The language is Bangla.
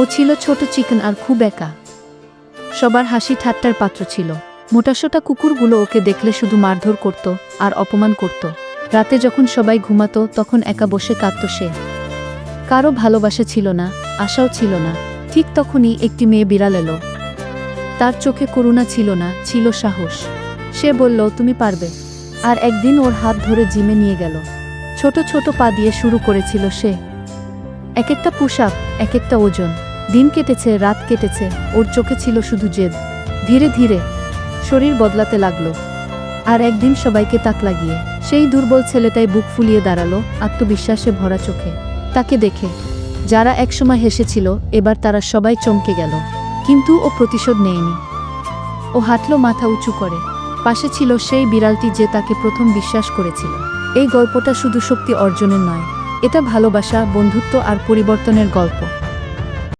ও ছিল ছোট চিকেন আর খুব একা। সবার হাসি ঠাট্টার পাত্র ছিল। মোটাসোটা কুকুরগুলো ওকে দেখলে শুধু মারধর করত আর অপমান করত। রাতে যখন সবাই ঘুমাতো, তখন একা বসে কাঁদত সে। কারও ভালোবাসা ছিল না, আশাও ছিল না। ঠিক তখনই একটি মেয়ে বিড়াল এলো। তার চোখে করুণা ছিল না, ছিল সাহস। সে বলল, তুমি পারবে। আর একদিন ওর হাত ধরে জিমে নিয়ে গেল। ছোট ছোট পা দিয়ে শুরু করেছিল সে। এক একটা পোশাক এক একটা ওজন। দিন কেটেছে, রাত কেটেছে, ওর চোখে ছিল শুধু জেদ। ধীরে ধীরে শরীর বদলাতে লাগল। আর একদিন সবাইকে তাক লাগিয়ে, সেই দুর্বল ছেলেটাই বুক ফুলিয়ে দাঁড়াল আত্মবিশ্বাসে ভরা চোখে। তাকে দেখে, যারা একসময় হেসেছিল, এবার তারা সবাই চমকে গেল। কিন্তু ও প্রতিশোধ নেয়নি। ও হাঁটল মাথা উঁচু করে। পাশে ছিল সেই বিড়ালটি যে তাকে প্রথম বিশ্বাস করেছিল। এই গল্পটা শুধু শক্তি অর্জনের নয়, এটা ভালোবাসা, বন্ধুত্ব আর পরিবর্তনের গল্প।